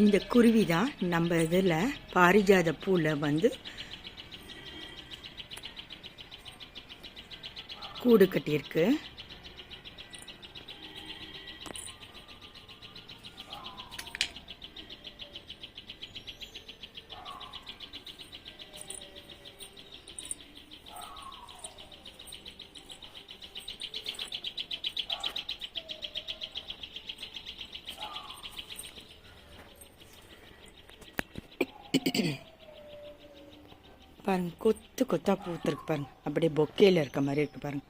இந்த குருவி தான் நம்ம இதில் பாரிஜாத பூவில் வந்து கூடு கட்டியிருக்கு. பாருங்க கொத்து கொத்தா பூத்துருக்கு பாருங்க. அப்படியே பொக்கேயில் இருக்க மாதிரி இருக்கு பாருங்க.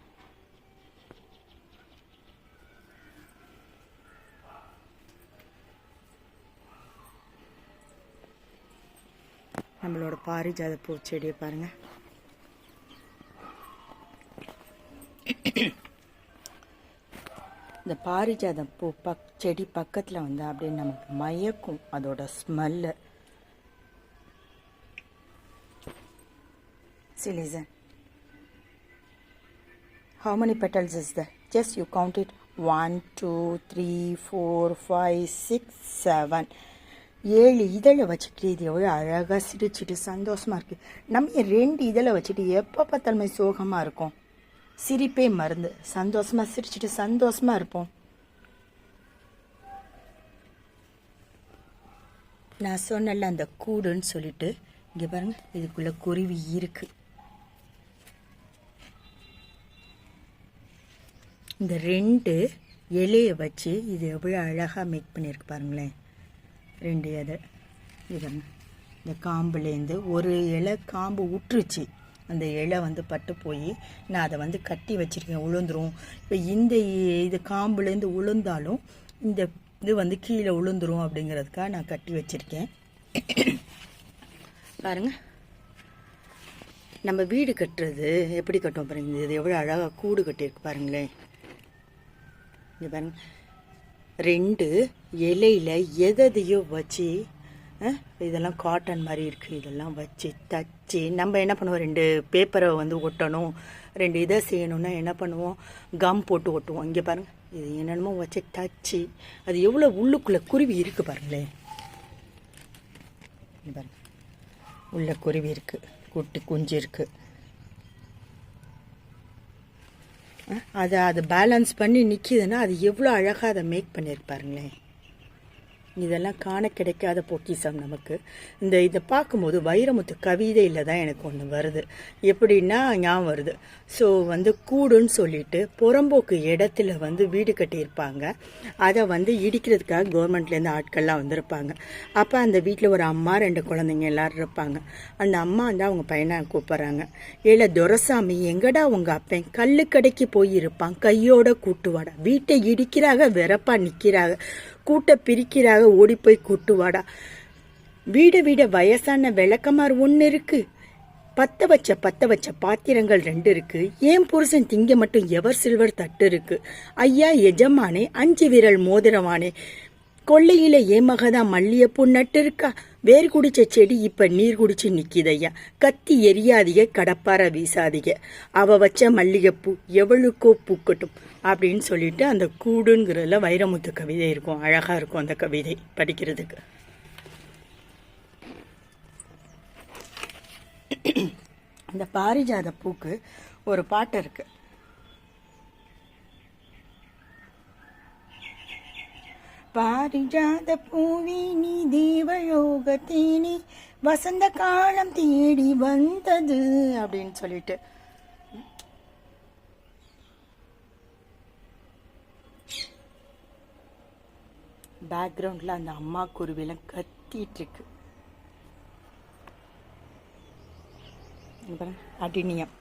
நம்மளோட பாரிஜாத பூச்செடியை பாருங்க. இந்த பாரிஜாத பூ பக் செடி பக்கத்தில் வந்து அப்படியே நமக்கு மயக்கும். அதோட smell See, listen. How many petals is there? Just you count it. One, two, three, four, five, six, seven. ஏழு இதழை வச்சுட்டு இது எவ்வளோ அழகாக சிரிச்சிட்டு சந்தோஷமாக இருக்குது நம்ம ரெண்டு இதழை வச்சுட்டு எப்போ பார்த்தாலுமே சோகமாக இருக்கும் சிரிப்பே மருந்து சந்தோஷமாக சிரிச்சுட்டு சந்தோஷமாக இருப்போம் நான் சொன்னல அந்த கூடுன்னு சொல்லிட்டு இங்கே பாருங்க இதுக்குள்ளே குருவி இருக்கு இந்த ரெண்டு இலையை வச்சு இது எவ்வளோ அழகாக மேக் பண்ணியிருக்கு பாருங்களேன். ரெண்டு இதை. இது இந்த காம்புலேருந்து ஒரு இலை காம்பு விட்டுருச்சு அந்த இலை வந்து பட்டு போய் நான் அதை வந்து கட்டி வச்சுருக்கேன். உளுந்துரும். இப்போ இந்த இது காம்புலேருந்து உளுந்தாலும் இந்த இது வந்து கீழே உளுந்துரும் அப்படிங்கிறதுக்காக நான் கட்டி வச்சுருக்கேன். பாருங்கள் நம்ம வீடு கட்டுறது எப்படி கட்டுவோம் பாருங்க. இது எவ்வளோ அழகாக கூடு கட்டியிருக்கு பாருங்களேன். இங்க பாருங்க. ரெண்டு இலையில எதையோ வச்சு இதெல்லாம் காட்டன் மாதிரி இருக்குது இதெல்லாம் வச்சு தச்சு. நம்ம என்ன பண்ணுவோம்? ரெண்டு பேப்பரை வந்து ஒட்டணும். ரெண்டு இதை செய்யணும்னா என்ன பண்ணுவோம்? கம் போட்டு ஒட்டுவோம். இங்கே பாருங்கள் இது என்னென்னமோ வச்சு தச்சு. அது எவ்வளோ உள்ளுக்குள்ளே குருவி இருக்குது பாருங்களேன் இங்க பாருங்க. உள்ள குருவி இருக்குது குட்டி குஞ்சு இருக்குது அதை அதை பேலன்ஸ் பண்ணி நிற்கிதுன்னா அது எவ்வளோ அழகாக அதை மேக் பண்ணியிருப்பாருங்களேன் இதெல்லாம் காண கிடைக்காத பொக்கிஷம் நமக்கு. இந்த இதை பார்க்கும்போது வைரமுத்து கவிதையில் தான் எனக்கு ஒன்று வருது. எப்படின்னா ஞாபகம் வருது. ஸோ வந்து கூடுன்னு சொல்லிட்டு புறம்போக்கு இடத்துல வந்து வீடு கட்டியிருப்பாங்க. அதை வந்து இடிக்கிறதுக்காக கவர்மெண்ட்லேருந்து ஆட்கள்லாம் வந்திருப்பாங்க. அப்போ அந்த வீட்டில் ஒரு அம்மா ரெண்டு குழந்தைங்க எல்லாரும் இருப்பாங்க. அந்த அம்மா வந்து அவங்க பையனை கூப்பிட்றாங்க. ஏல துரசாமி எங்கடா உங்கள் அப்பன்? கல் கடைக்கு போயிருப்பான். கையோட கூட்டுவாடா. வீட்டை இடிக்கிறாக வெறப்பாக நிற்கிறாங்க கூட்ட பிரிக்கிறாக ஓடிப்போய் கூட்டு கூட்டுவாடா வீட வீட வயசான விளக்கமார் ஒன்று இருக்கு. பத்த வச்ச பத்த வச்ச பாத்திரங்கள் ரெண்டு இருக்கு. ஏன் புருஷன் திங்க மட்டும் எவர் சில்வர் தட்டு இருக்கு? ஐயா எஜமானே அஞ்சு விரல் மோதிரவானே கொள்ளையில ஏன் மகதான் மல்லிகைப்பூ வேர் குடிச்ச செடி இப்ப நீர் குடிச்சு நிக்கிதையா? கத்தி எரியாதிக கடப்பார வீசாதிக. அவ வச்ச மல்லிகைப்பூ எவளுக்கோ பூக்கட்டும் அப்படின்னு சொல்லிட்டு அந்த கூடுங்கிறதுல வைரமுத்து கவிதை இருக்கும். அழகா இருக்கும் அந்த கவிதை படிக்கிறதுக்கு. அந்த பாரிஜாத பூக்கு ஒரு பாட்டு இருக்கு. பாரிஜாத பூவி நீ தேவயோகத்தேனி வசந்த காலம் தேடி வந்தது அப்படின்னு சொல்லிட்டு. பேக்ரவுண்டில் அந்த அம்மா குருவிலாம் கத்திட்டு இருக்கு அடினியம்.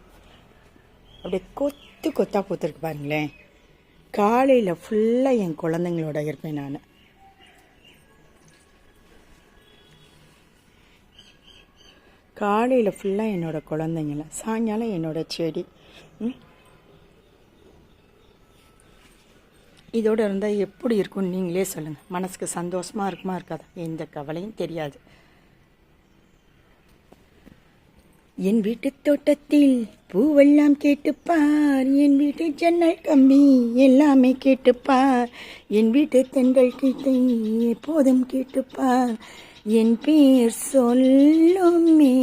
அப்படியே கொத்து கொத்தாக பூத்துருக்கு பாருங்களேன். காலையில் ஃபுல்லாக என் குழந்தைங்களோட இருப்பேன் நான். காலையில் ஃபுல்லாக என்னோட குழந்தைங்கள சாயங்காலம் என்னோட செடி இதோடு இதோட இருந்தால் எப்படி இருக்கும்னு நீங்களே சொல்லுங்கள் மனசுக்கு சந்தோஷமாக இருக்குமா இருக்காதா? எந்த கவலையும் தெரியாது. என் வீட்டு தோட்டத்தில் பூவெல்லாம் கேட்டுப்பார். என் வீட்டு ஜன்னல் கம்பி எல்லாமே கேட்டுப்பார். என் வீட்டு தென்றல் கீட்டை எப்போதும் கேட்டுப்பார். என் பேர் சொல்லுமே.